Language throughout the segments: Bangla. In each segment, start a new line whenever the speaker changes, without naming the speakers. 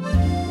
Música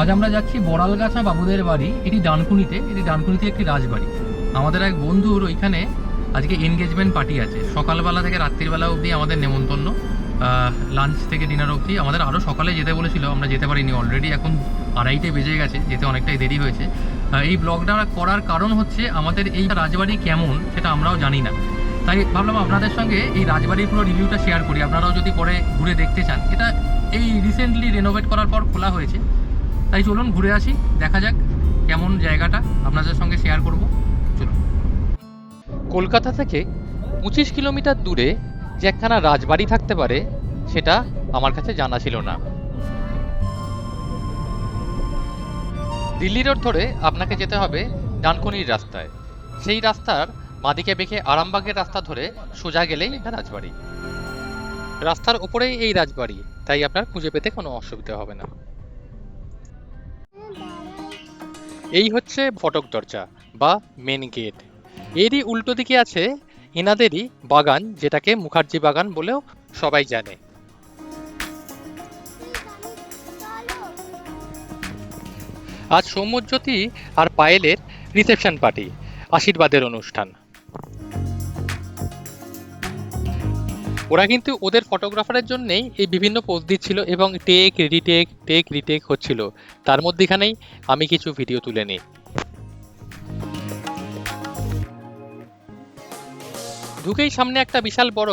আজ আমরা যাচ্ছি বড়ালগাছা বাবুদের বাড়ি, এটি ডানকুনিতে এটি ডানকুনিতে একটি রাজবাড়ি। আমাদের এক বন্ধুর ওইখানে আজকে এনগেজমেন্ট পার্টি আছে। সকালবেলা থেকে রাত্রিবেলা অবধি আমাদের নেমন্তন্ন। লাঞ্চ থেকে ডিনার অবধি আমাদের আরও সকালে যেতে বলেছিল, আমরা যেতে পারিনি অলরেডি এখন আড়াইটে বেজে গেছে, যেতে অনেকটাই দেরি হয়েছে। এই ব্লগটা করার কারণ হচ্ছে আমাদের এই রাজবাড়ি কেমন, সেটা আমরাও জানি না। তাই ভাবলাম আপনাদের সঙ্গে এই রাজবাড়ির পুরো রিভিউটা শেয়ার করি। আপনারাও যদি পরে ঘুরে দেখতে চান, এটা এই রিসেন্টলি রেনোভেট করার পর খোলা হয়েছে। তাই চলুন ঘুরে আসি, দেখা যাক কেমন জায়গাটা আপনাদের সঙ্গে শেয়ার করব। চলুন। কলকাতা থেকে পঁচিশ কিলোমিটার দূরে যে একখানা রাজবাড়ি থাকতে পারে, সেটা আমার কাছে জানা ছিল না। দিল্লি রোড ধরে আপনাকে যেতে হবে ডানকুনির রাস্তায়। সেই রাস্তার বাঁদিকে বেঁকে আরামবাগের রাস্তা ধরে সোজা গেলেই এটা রাজবাড়ি। রাস্তার উপরেই এই রাজবাড়ি, তাই আপনার খুঁজে পেতে কোনো অসুবিধা হবে না। এই হচ্ছে ফটক দরজা বা মেন গেট এরই উল্টো দিকে আছে এনাদেরই বাগান, যেটাকে মুখার্জি বাগান বলেও সবাই জানে। আজ সৌম্যজ্যোতি আর পায়েলের রিসেপশন পার্টি আশীর্বাদের অনুষ্ঠান। ওরা কিন্তু ওদের ফটোগ্রাফারের জন্যেই এই বিভিন্ন পোজ দিচ্ছিল এবং টেক রিটেক টেক রিটেক হচ্ছিল। তার মধ্যেখানেই আমি কিছু ভিডিও তুলে নিই। ঢুকেই সামনে একটা বিশাল বড়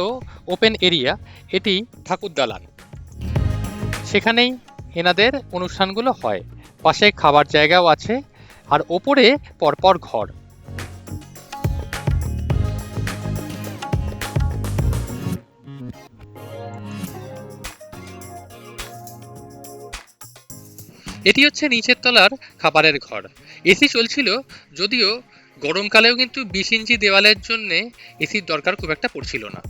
ওপেন এরিয়া এটি ঠাকুর দালান। সেখানেই এনাদের অনুষ্ঠানগুলো হয়। পাশে খাবার জায়গাও আছে, আর ওপরে পরপর ঘর। এটি হচ্ছে নিচের তলার খাবারের ঘর। এসি চলছিল, যদিও গরমকালেও কিন্তু বিশ ইঞ্চি দেওয়ালের জন্যে এসির দরকার খুব একটা পড়ছিল না।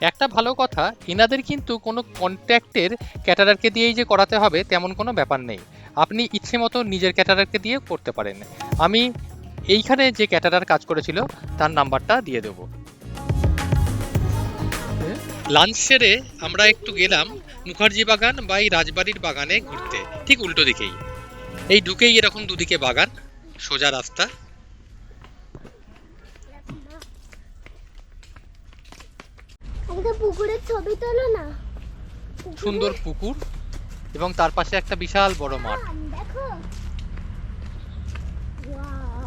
একটা ভালো কথা এনাদের কিন্তু কোনো কন্ট্রাক্টের ক্যাটারারকে দিয়েই যে করাতে হবে তেমন কোনো ব্যাপার নেই। আপনি ইচ্ছে মতো নিজের ক্যাটারারকে দিয়ে করতে পারেন। আমি এইখানে যে ক্যাটারার কাজ করেছিল, তার নাম্বারটা দিয়ে দেবো। লাঞ্চ সেরে আমরা একটু গেলাম মুখার্জি বাগান বা এই রাজবাড়ির বাগানে ঘুরতে। ঠিক উল্টো দিকেই। এই ঢুকেই এরকম দুদিকে বাগান সোজা রাস্তা।
পুকুরের ছবি তোলো না।
সুন্দর পুকুর এবং তার পাশে একটা বিশাল বড় মাঠ।
আম, দেখো Wow!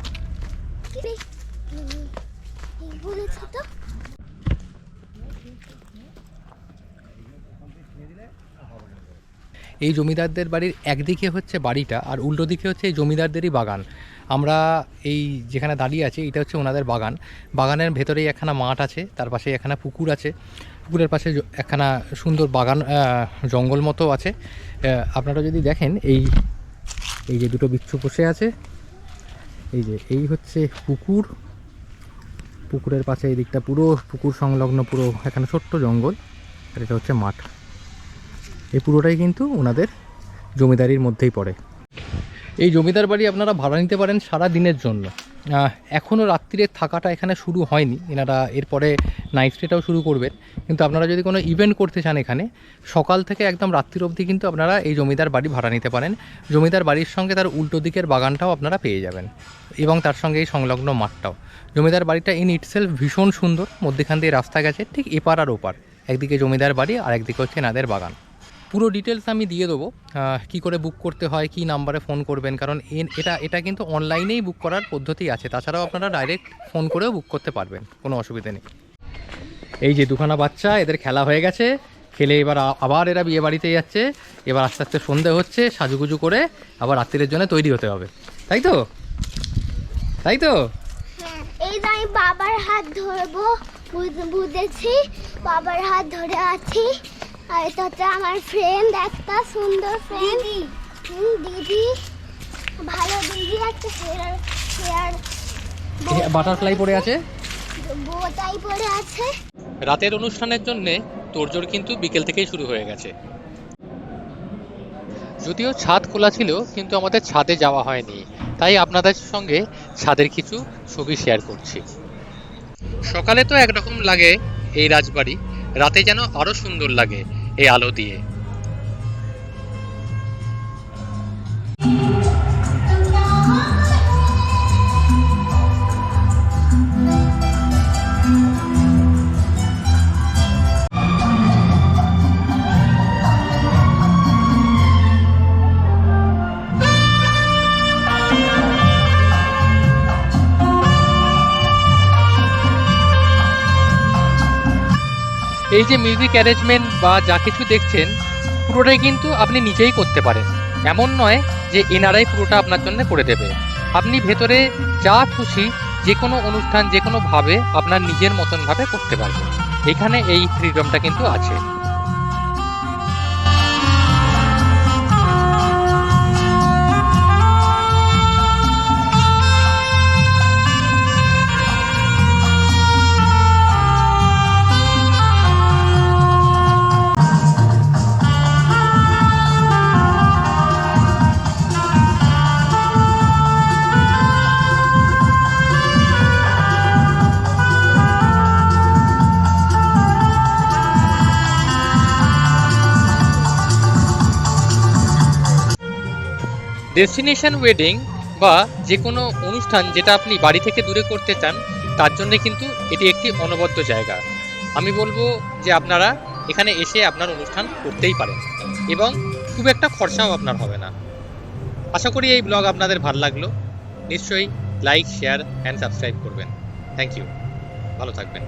কি রে? হুম, ঠিক বলেছ তো
এই জমিদারদের বাড়ির একদিকে হচ্ছে বাড়িটা আর উল্টো দিকে হচ্ছে এই জমিদারদেরই বাগান। আমরা এই যেখানে দাঁড়িয়ে আছি, এটা হচ্ছে ওনাদের বাগান। বাগানের ভেতরেই একখানা মাঠ আছে, তার পাশে একখানা পুকুর আছে। পুকুরের পাশে একখানা সুন্দর বাগান জঙ্গল মতো আছে। আপনারা যদি দেখেন, এই এই যে দুটো বিচ্ছু বসে আছে, এই যে, এই হচ্ছে পুকুর। পুকুরের পাশে এই দিকটা পুরো পুকুর সংলগ্ন পুরো এখানে ছোট্ট জঙ্গল, আর এটা হচ্ছে মাঠ। এই পুরোটাই কিন্তু ওনাদের জমিদারির মধ্যেই পড়ে। এই জমিদার বাড়ি আপনারা ভাড়া নিতে পারেন সারা দিনের জন্য। এখনও রাত্রিরে থাকাটা এখানে শুরু হয়নি। এনারা এরপরে নাইট স্টেটাও শুরু করবেন। কিন্তু আপনারা যদি কোনো ইভেন্ট করতে চান এখানে, সকাল থেকে একদম রাত্রির অবধি কিন্তু আপনারা এই জমিদার বাড়ি ভাড়া নিতে পারেন। জমিদার বাড়ির সঙ্গে তার উল্টো দিকের বাগানটাও আপনারা পেয়ে যাবেন। এবং তার সঙ্গে এই সংলগ্ন মাঠটাও। জমিদার বাড়িটা ইন ইটসেলফ ভীষণ সুন্দর। মধ্যেখান দিয়ে রাস্তা গেছে, ঠিক এপার আর ওপার। একদিকে জমিদার বাড়ি আর একদিকে হচ্ছে এনাদের বাগান। পুরো ডিটেলস আমি দিয়ে দেবো কি করে বুক করতে হয় কি নাম্বারে ফোন করবেন কারণ এটা এটা কিন্তু অনলাইনেই বুক করার পদ্ধতি আছে তাছাড়াও আপনারা ডাইরেক্ট ফোন করেও বুক করতে পারবেন কোনো অসুবিধা নেই। এই যে দুখানা বাচ্চা এদের খেলা হয়ে গেছে খেলে এবার আবার এরা বিয়ে বাড়িতে যাচ্ছে এবার আস্তে আস্তে সন্ধে হচ্ছে সাজুগুজু করে আবার রাত্রিরের জন্য তৈরি হতে হবে। তাই তো? তাই তো?
হ্যাঁ, এই বাবার হাত ধরবো বুঝেছি বাবার হাত ধরে আছি। আর এটা হচ্ছে আমার ফ্রেন্ড একটা সুন্দর ফ্রেন্ড দিদি। ভালো দিদি একটা হেয়ার হেয়ার
বাটারফ্লাই পড়ে আছে?
বোটাই পড়ে আছে।
রাতের অনুষ্ঠানের জন্য তোড়জোড় কিন্তু বিকেল থেকেই শুরু হয়ে গেছে। যদিও ছাদ খোলা ছিল কিন্তু আমাদের ছাদে যাওয়া হয়নি। তাই আপনাদের সঙ্গে ছাদের কিছু ছবি শেয়ার করছি। সকালে তো একরকম লাগে এই রাজবাড়ি। রাতে যেন আরও সুন্দর লাগে। এই আলো দিয়ে। এই যে মিউজিক অ্যারেঞ্জমেন্ট বা যা কিছু দেখছেন, পুরোটাই কিন্তু আপনি নিজেই করতে পারেন। এমন নয় যে এনআরআই পুরোটা আপনার জন্য করে দেবে। আপনি ভেতরে যা খুশি যে কোনো অনুষ্ঠান যে কোনোভাবে আপনার নিজের মতনভাবে করতে পারবেন। এখানে এই ফ্রিডমটা কিন্তু আছে। ডেস্টিনেশন ওয়েডিং বা যে কোনো অনুষ্ঠান যেটা আপনি বাড়ি থেকে দূরে করতে চান, তার জন্য কিন্তু এটি একটি অনবদ্য জায়গা। আমি বলব যে আপনারা এখানে এসে আপনার অনুষ্ঠান করতেই পারেন এবং খুব একটা খরচাও আপনার হবে না। আশা করি এই ব্লগ আপনাদের ভালো লাগল। নিশ্চয়ই লাইক, শেয়ার অ্যান্ড সাবস্ক্রাইব করবেন। থ্যাংক ইউ ভালো থাকবেন।